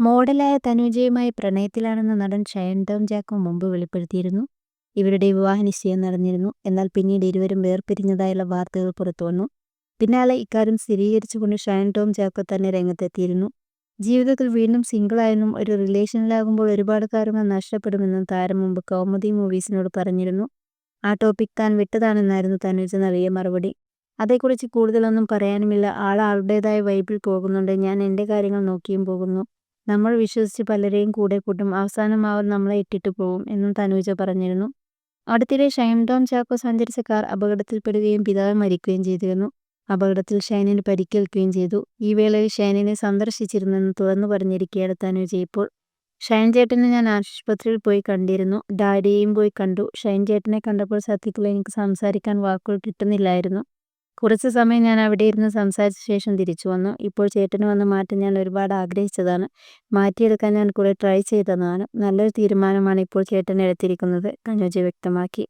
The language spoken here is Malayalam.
മോഡലായ തനുജയുമായി പ്രണയത്തിലാണെന്ന് നടൻ ഷയൻ ടോം ജാക്കോ മുമ്പ് വെളിപ്പെടുത്തിയിരുന്നു. ഇവരുടെ വിവാഹ നിശ്ചയം നടന്നിരുന്നു എന്നാൽ പിന്നീട് ഇരുവരും വേർപിരിഞ്ഞതായുള്ള വാർത്തകൾ പുറത്തുവന്നു പിന്നാലെ ഇക്കാര്യം സ്ഥിരീകരിച്ചുകൊണ്ട് ഷയൻ ടോം ജാക്കോ തന്നെ രംഗത്തെത്തിയിരുന്നു. ജീവിതത്തിൽ വീണ്ടും സിംഗിളായെന്നും ഒരു റിലേഷനിലാകുമ്പോൾ ഒരുപാട് കാര്യങ്ങൾ നഷ്ടപ്പെടുമെന്നും താരം മുമ്പ് കൗമുദി മൂവീസിനോട് പറഞ്ഞിരുന്നു. ആ ടോപ്പിക് താൻ വിട്ടതാണെന്നായിരുന്നു തനുജ നൽകിയ മറുപടി. അതേക്കുറിച്ച് കൂടുതലൊന്നും പറയാനുമില്ല. ആൾ ആളുടേതായ വൈബിൽ പോകുന്നുണ്ട്. ഞാൻ എന്റെ കാര്യങ്ങൾ നോക്കിയും പോകുന്നു. നമ്മൾ വിശ്വസിച്ച് പലരെയും കൂടെ കൂട്ടും അവസാനം അവർ നമ്മളെ ഇട്ടിട്ട് പോകും എന്നും തനൂജ പറഞ്ഞിരുന്നു. അടുത്തിടെ ഷൈൻ ടോം ചാക്കോ സഞ്ചരിച്ച കാർ അപകടത്തിൽപ്പെടുകയും പിതാവ് മരിക്കുകയും ചെയ്തിരുന്നു. അപകടത്തിൽ ഷൈനിന് പരിക്കേൽക്കുകയും ചെയ്തു. ഈ വേളയിൽ ഷൈനിനെ സന്ദർശിച്ചിരുന്നെന്ന് തുറന്നു പറഞ്ഞിരിക്കുകയാണ് തനൂജ ഇപ്പോൾ. ഷൈൻ ചേട്ടനെ ഞാൻ ആശുപത്രിയിൽ പോയി കണ്ടിരുന്നു. ഡാഡിയെയും പോയി കണ്ടു. ഷൈൻ ചേട്ടനെ കണ്ടപ്പോൾ സത്യത്തിൽ എനിക്ക് സംസാരിക്കാൻ വാക്കുകൾ കിട്ടുന്നില്ലായിരുന്നു. കുറച്ച് സമയം ഞാൻ അവിടെ ഇരുന്ന് സംസാരിച്ച ശേഷം തിരിച്ചു വന്നു. ഇപ്പോൾ ചേട്ടന് വന്ന് മാറ്റം ഞാൻ ഒരുപാട് ആഗ്രഹിച്ചതാണ്. മാറ്റിയെടുക്കാൻ ഞാൻ കുറെ ട്രൈ ചെയ്തതാണ്. നല്ലൊരു തീരുമാനമാണ് ഇപ്പോൾ ചേട്ടൻ എടുത്തിരിക്കുന്നത്. കനോജി വ്യക്തമാക്കി.